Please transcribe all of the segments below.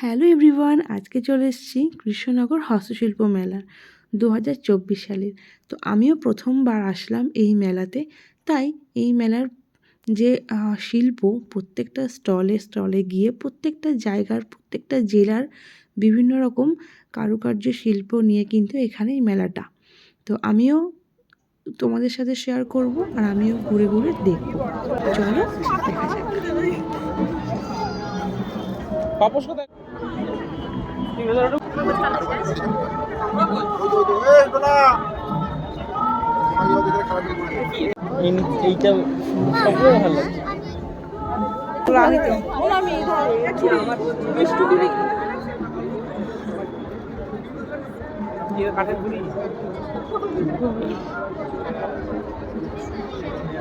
Hello everyone, আজকে চলে এসেছি কৃষ্ণনগর হস্তশিল্প মেলা দু হাজার চব্বিশ সালের। তো আমিও প্রথমবার আসলাম এই মেলাতে। তাই এই মেলার যে শিল্প প্রত্যেকটা স্টলে স্টলে গিয়ে প্রত্যেকটা জায়গার, প্রত্যেকটা জেলার বিভিন্ন রকম কারুকার্য শিল্প নিয়ে কিন্তু এখানে এই মেলাটা। তো আমিও তোমাদের সাথে শেয়ার করব আর আমিও ঘুরে ঘুরে দেখব। চলো, দেখা যাক। এইটা সবগুলো ভালো লাগছে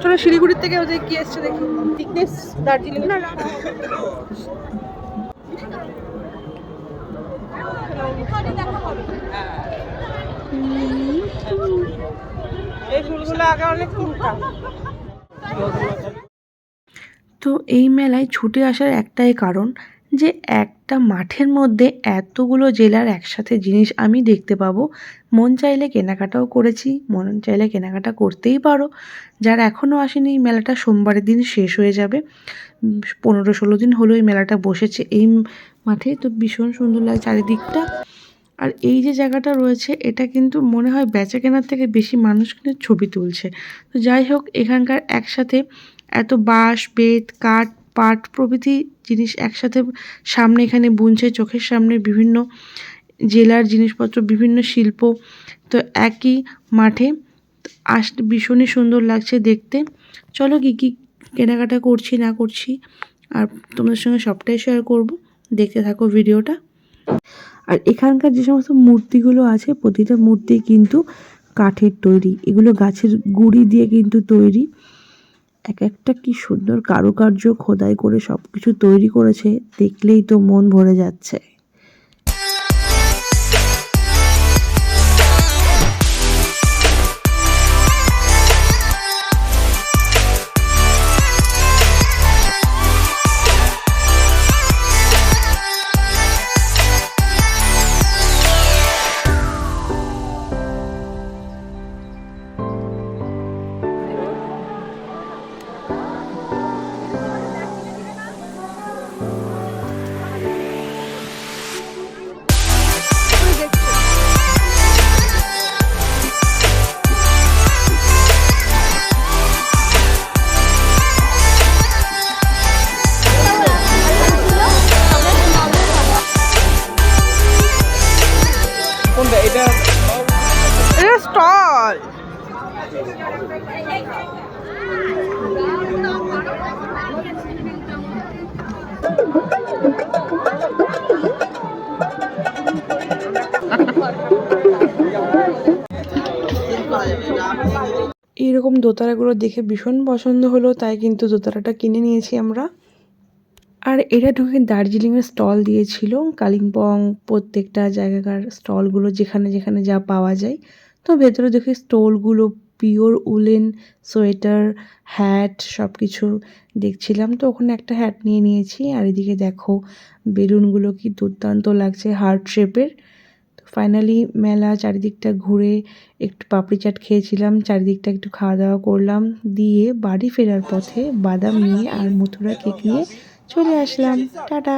চলো শিলিগুড়ির থেকে ওদের কি এসছে দেখি? দার্জিলিং। না না তো এই মেলায় ছুটে আসার একটাই কারণ যে একটা মাঠের মধ্যে এতগুলো জেলার একসাথে জিনিস আমি দেখতে পাবো। মন চাইলে কেনাকাটাও করেছি, মন চাইলে কেনাকাটা করতেই পারো। যারা এখনও আসেনি, এই মেলাটা সোমবারের দিন শেষ হয়ে যাবে। পনেরো ষোলো দিন হলো এই মেলাটা বসেছে এই মাঠে। তো ভীষণ সুন্দর লাগে চারিদিকটা। আর এই যে জায়গাটা রয়েছে, এটা কিন্তু মনে হয় বেচা কেনার থেকে বেশি মানুষ কিন্তু ছবি তুলছে। তো যাই হোক, এখানকার একসাথে এত বাঁশ, বেত, কাঠ, পাট প্রভৃতি জিনিস একসাথে সামনে এখানে বুনছে, চোখের সামনে বিভিন্ন জেলার জিনিসপত্র, বিভিন্ন শিল্প। তো একই মাঠে আস, ভীষণই সুন্দর লাগছে দেখতে। চলো কী কী কেনাকাটা করছি, না করছি, আর তোমাদের সঙ্গে সবটাই শেয়ার করব। দেখতে থাকো ভিডিওটা আর এখানকার যে সমস্ত মূর্তিগুলো আছে, প্রতিটা মূর্তি কিন্তু কাঠের তৈরি। এগুলো গাছের গুঁড়ি দিয়ে কিন্তু তৈরি। এক একটা কি সুন্দর কারুকার্য খোদাই করে সব কিছু তৈরি করেছে, দেখলেই তো মন ভরে যাচ্ছে। এইরকম দোতারাগুলো দেখে ভীষণ পছন্দ হলো, তাই কিন্তু দোতারাটা কিনে নিয়েছি আমরা। আর এটা ঢুকে দার্জিলিংয়ের স্টল দিয়েছিল, কালিম্পং প্রত্যেকটা জায়গাকার স্টলগুলো যেখানে যেখানে যা পাওয়া যায়। তো ভেতরে দেখি স্টলগুলো পিওর উলেন সোয়েটার হ্যাট সব কিছু দেখছিলাম। তো ওখানে একটা হ্যাট নিয়ে নিয়েছি। আর এদিকে দেখো, বেলুনগুলো কি দুর্দান্ত লাগছে হার্ট শেপের ফাইনালি মেলা চারিদিকটা ঘুরে একটু পাপড়ি চাট খেয়েছিলাম। চারিদিকটা একটু খাওয়া দাওয়া করলাম। দিয়ে বাড়ি ফেরার পথে বাদাম নিয়ে আর মথুরা কেক নিয়ে চলে আসলাম। টাটা!